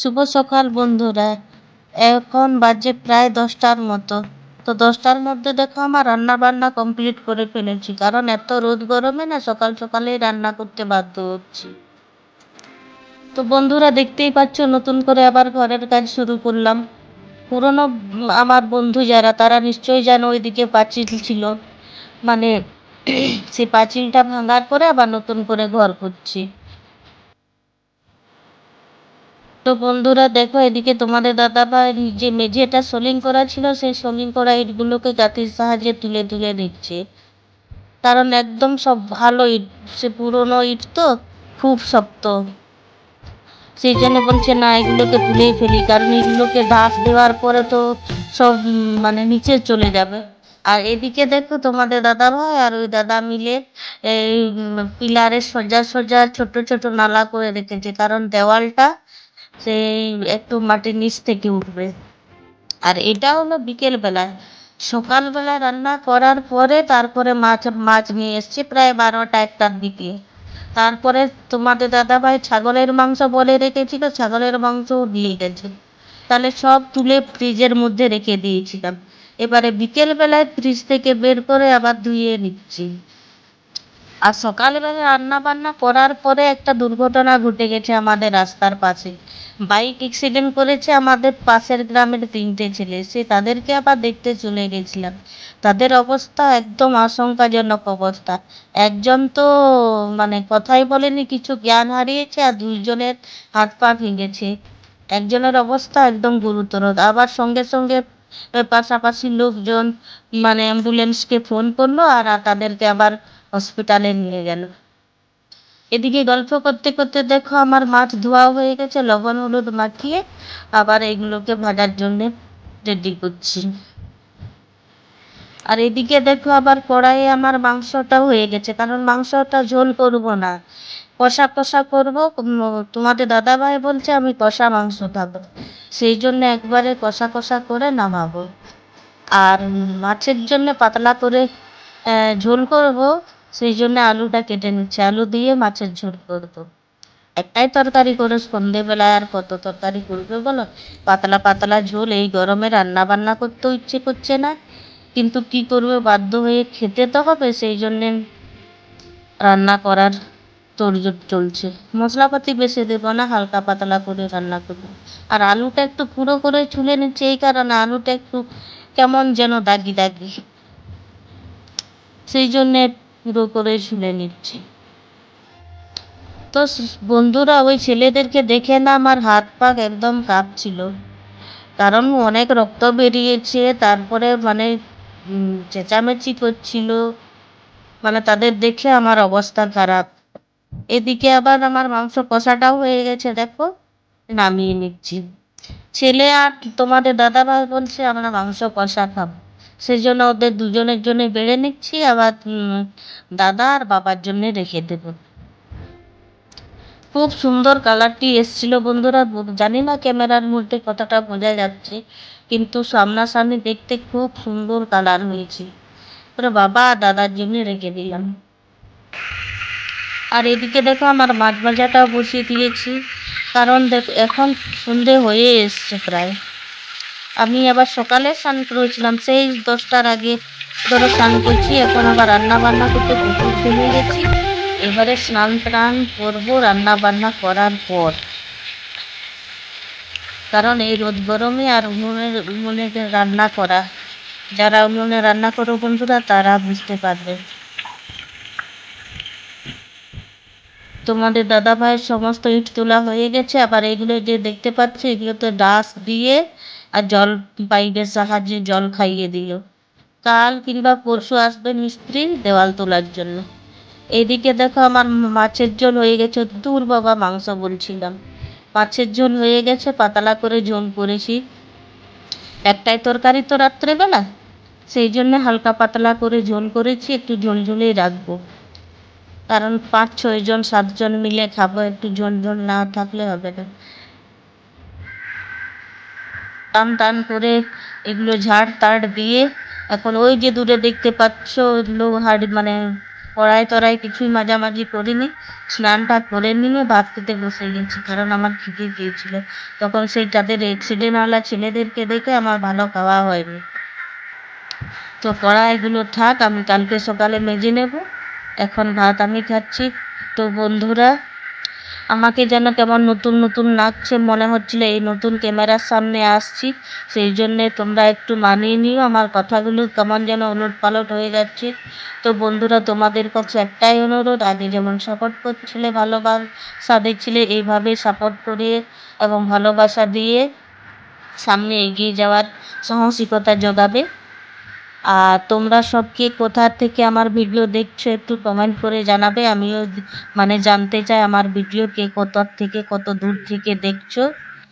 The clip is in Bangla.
শুভ সকাল, বন্ধুরা। এখন বাজে প্রায় দশটার মতো। তো দশটার মধ্যে দেখো আমার রান্না বান্না কমপ্লিট করে ফেলেছি, কারণ এত রোদ গরমে না সকাল সকালেই রান্না করতে বাধ্য হচ্ছি। তো বন্ধুরা, দেখতেই পাচ্ছ, নতুন করে আবার ঘরের কাজ শুরু করলাম। পুরনো আমার বন্ধু যারা, তারা নিশ্চয়ই জানো ওইদিকে পাঁচিল ছিল। মানে সেই পাঁচিলটা ভাঙার পরে আবার নতুন করে ঘর করছি তো বন্ধুরা দেখো, এদিকে তোমাদের দাদা ভাই যে মেঝেটা সোলিং করা ছিল, সেই সোলিং করা ইটগুলোকে গাতির সাহায্যে তুলে তুলে দিচ্ছে কারণ একদম সব ভালো ইট, সে পুরনো ইট তো, খুব শক্ত। সেই জন্য বলছে, না, এগুলোকে তুলেই ফেলি। কারণ এগুলোকে ঘাস দেওয়ার পরে তো সব মানে নিচে চলে যাবে। আর এদিকে দেখো তোমাদের দাদা ভাই আর ওই দাদা মিলে এই পিলারের সোজা সোজা ছোট ছোট নালা করে রেখেছে। কারণ দেওয়ালটা সেই একটু মাটির নিচ থেকে উঠবে। আর এটা হলো বিকেল বেলায় সকালবেলা রান্না করার পরে তারপরে মাছ মাছ নিয়ে এসছি প্রায় বারোটা একটার দিকে। তারপরে তোমাদের দাদাভাই ছাগলের মাংস বলে রেখেছিল, ছাগলের মাংস দিয়ে গেছে। তাহলে সব তুলে ফ্রিজের মধ্যে রেখে দিয়েছিলাম। এবারে বিকেলবেলায় ফ্রিজ থেকে বের করে আবার ধুয়ে নিচ্ছি। আর সকালবেলা রান্না বান্না করার পরে একটা দুর্ঘটনা ঘটে গেছে আমাদের রাস্তার পাশে। বাইক অ্যাক্সিডেন্ট করেছে আমাদের পাশের গ্রামের তিনটে ছেলে। সে তাদেরকে আবার দেখতে চলে গেছিলাম। তাদের অবস্থা একদম আশঙ্কাজনক অবস্থা। একজন তো মানে কথাই বলেনি, কিছু জ্ঞান হারিয়েছে আর দুইজনের হাত পা ভেঙেছে। একজনের অবস্থা একদম গুরুতর। আবার সঙ্গে সঙ্গে পাশাপাশি লোকজন মানে অ্যাম্বুলেন্সকে ফোন করল আর তাদেরকে আবার হসপিটালে নিয়ে গেল। এদিকে গল্প করতে করতে দেখো আমার মাছ ধোয়া হয়ে গেছে, লবণ, হলুদ মাখিয়ে আবার এগুলোকে ভাজার জন্য রেডি করছি। আর এদিকে দেখো আবার কড়াইয়ে আমার মাংসটা হয়ে গেছে, কারণ মাংসটা ঝোল করব না। কষা কষা করব তোমাদের দাদাভাই বলছে আমি কষা মাংস খাব। সেই জন্য একবারে কষা কষা করে নামাবো। আর মাছের জন্য পাতলা করে ঝোল করব সেই জন্য আলুটা কেটে নিচ্ছে। আলু দিয়ে মাছের ঝোল করব একটাই তরকারি করে সন্ধেবেলায় আর কত তরকারি করবে বলো? পাতলা পাতলা ঝোল, এই গরমে রান্না বান্না করতেও ইচ্ছে করছে না। কিন্তু কি করবে? বাধ্য হয়ে খেতে তো হবে সেই জন্যে রান্না করার তোড়জোড় চলছে। মশলাপাতি বেশি দেবো না, হালকা পাতলা করে রান্না করব। আর আলুটা একটু পুরো করে ছুলে নিচ্ছে, এই কারণে আলুটা একটু কেমন যেন দাগি দাগি। সেই জন্যে পুরো করে ছুলে নিচ্ছি। তো বন্ধুরা, ওই ছেলেদেরকে দেখে না আমার হাত পা একদম কাঁপছিল। কারণ অনেক রক্ত বেরিয়েছে, তারপরে মানে চেঁচামেচি করছিল। মানে তাদের দেখে আমার অবস্থা খারাপ। এদিকে আবার আমার মাংস কষাটাও হয়ে গেছে, দেখো, নামিয়ে নিচ্ছি। ছেলে আর তোমাদের দাদা বলছে, আমরা মাংস কষা খাব। সেই জন্য ওদের দুজনের জন্য বেড়ে নিচ্ছি, আবার দাদা আর বাবার জন্য রেখে দেবো। খুব সুন্দর কালারটি এসছিল বন্ধুরা জানি না ক্যামেরার মধ্যে কতটা বোঝা যাচ্ছে, কিন্তু সামনাসামনি দেখতে খুব সুন্দর কালার হয়েছে। ওরে বাবা আর দাদার জন্য রেখে দিলাম। আর এদিকে দেখো আমার মাছ ভাজাটাও বসিয়ে দিয়েছি, কারণ দেখ, এখন সন্ধে হয়ে এসছে প্রায়। আমি আবার সকালে স্নান করেছিলাম, সেই দশটার আগে ধরো স্নান করছি, এখন আবার রান্না বান্না করতে পুকুর ফেলে গেছি। এবারে স্নান টান করব রান্না বান্না করার পর। কারণ এই রোদ গরমে আর উনুনের উনুনে রান্না করা, যারা উনুনে রান্না করো বন্ধুরা, তারা বুঝতে পারবে। তোমাদের দাদা ভাইয়ের সমস্ত ইট তোলা হয়ে গেছে, আবার এগুলো যে দেখতে পাচ্ছ এগুলোতে ডাস দিয়ে আর জল পাইপের সাহায্যে জল খাইয়ে দিল। কাল কিংবা পরশু আসবে মিস্ত্রি দেওয়াল তোলার জন্য। এদিকে দেখো আমার মাছের ঝোল হয়ে গেছে, দূর বাবা মাংস বলছিলাম। মাছের ঝোল হয়ে গেছে, পাতলা করে ঝোল করেছি। একটাই তরকারি তো রাত্রেবেলা। সেই জন্য হালকা পাতলা করে ঝোল করেছি, একটু ঝোল ঝোলেই রাখব। কারণ পাঁচ ছয়জন সাতজন মিলে খাব, একটু ঝোল ঝোল না থাকলে হবে না। টান টান করে এগুলো ঝাড় তাড় দিয়ে এখন ওই যে দূরে দেখতে পাচ্ছ ওগুলো হাড়ি মানে কড়াই টড়াই কিছুই মাঝামাঝি করিনি, স্নানটা করে নিয়ে ভাত খেতে বসে গেছি, কারণ আমার খিদে পেয়েছিল। তখন সেই তাদের অ্যাক্সিডেন্টওয়ালা ছেলেদেরকে দেখে আমার ভালো খাওয়া হয়নি। তো কড়াইগুলো থাক, আমি কালকে সকালে মেজে নেব। এখন ভাত আমি খাচ্ছি। তো বন্ধুরা আমাকে যেন কেমন নতুন নতুন লাগছে, মনে হচ্ছিল এই নতুন ক্যামেরার সামনে আসছি। সেই জন্যে তোমরা একটু মানিয়ে নিও, আমার কথাগুলো কেমন যেন ওলট পালট হয়ে যাচ্ছে। তো বন্ধুরা, তোমাদের কাছে একটাই অনুরোধ, আগে যেমন সাপোর্ট করছিলে, ভালোবাসা দিচ্ছিলে, এইভাবে সাপোর্ট করে এবং ভালোবাসা দিয়ে সামনে এগিয়ে যাওয়ার সাহসিকতা যোগাবে আর তোমরা সব কে কোথা থেকে আমার ভিডিও দেখছ একটু কমেন্ট করে জানাবে। আমিও মানে জানতে চাই আমার ভিডিও কে কোথা থেকে কত দূর থেকে দেখছ।